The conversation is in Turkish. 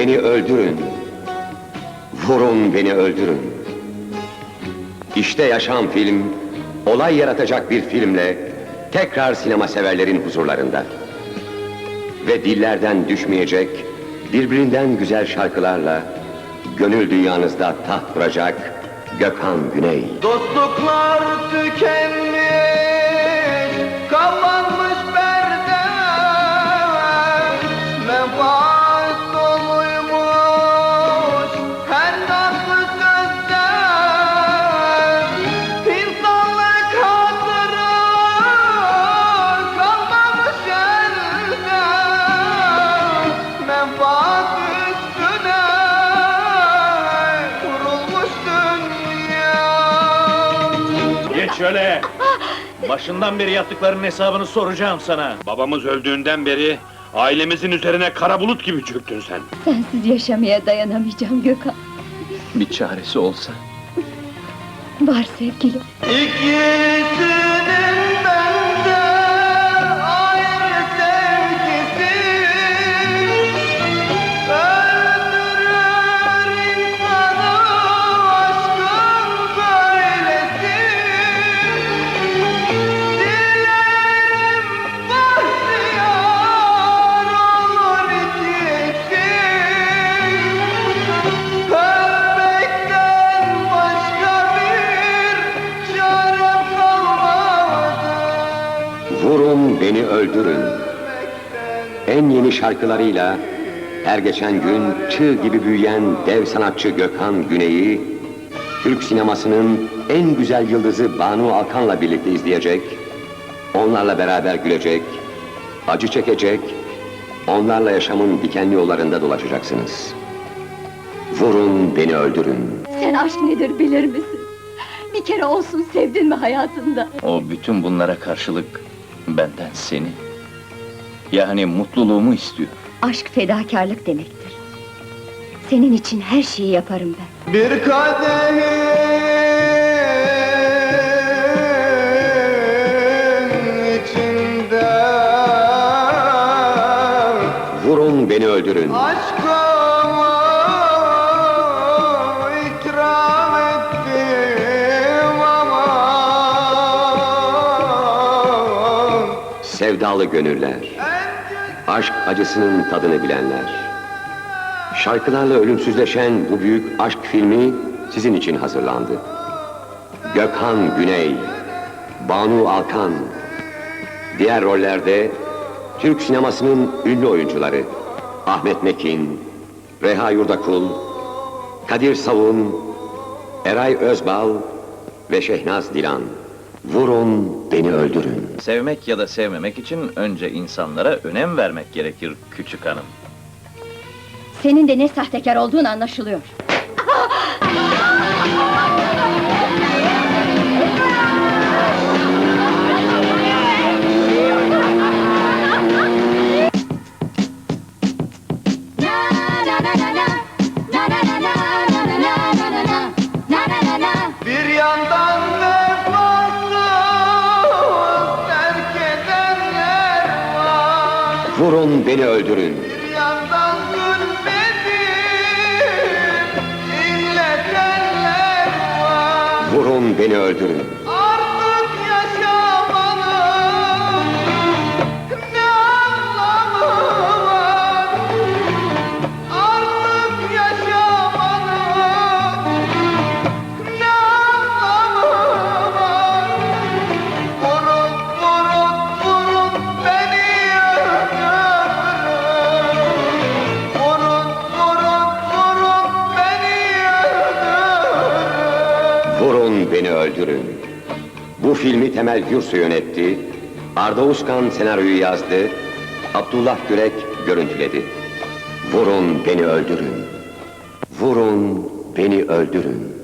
beni öldürün. Vurun beni öldürün. İşte Yaşam Film, olay yaratacak bir filmle tekrar sinema severlerin huzurlarında. Ve dillerden düşmeyecek, birbirinden güzel şarkılarla gönül dünyanızda taht kuracak Gökhan Güney. Dostluklar tükenmiş, Geç şöyle. Başından beri yaptıklarının hesabını soracağım sana. Babamız öldüğünden beri ailemizin üzerine kara bulut gibi çöktün sen. Sensiz yaşamaya dayanamayacağım Gökhan. Bir çaresi olsa. Var sevgilim. İkisinin öldürün. En yeni şarkılarıyla her geçen gün çığ gibi büyüyen dev sanatçı Gökhan Güney'i Türk sinemasının en güzel yıldızı Banu Alkan'la birlikte izleyecek, onlarla beraber gülecek, acı çekecek, onlarla yaşamın dikenli yollarında dolaşacaksınız. Vurun beni öldürün. Sen aşk nedir bilir misin? Bir kere olsun sevdin mi hayatında? O bütün bunlara karşılık benden seni. Yani mutluluğumu istiyor. Aşk fedakarlık demektir. Senin için her şeyi yaparım ben. Bir kadehin içinde Vurun beni öldürün. Aşkımı Sevdalı gönüller, aşk acısının tadını bilenler. Şarkılarla ölümsüzleşen bu büyük aşk filmi sizin için hazırlandı. Gökhan Güney, Banu Alkan, diğer rollerde Türk sinemasının ünlü oyuncuları Ahmet Mekin, Reha Yurdakul, Kadir Savun, Eray Özbal ve Şehnaz Dilan. Vurun beni öldürün. Sevmek ya da sevmemek için önce insanlara önem vermek gerekir küçük hanım. Senin de ne sahtekar olduğun anlaşılıyor. Bir yandan Vurun beni öldürün. Vurun beni öldürün. Vurun beni öldürün. Bu filmi Temel Gürsu yönetti. Arda Uskan senaryoyu yazdı. Abdullah Gürek görüntüledi. Vurun beni öldürün. Vurun beni öldürün.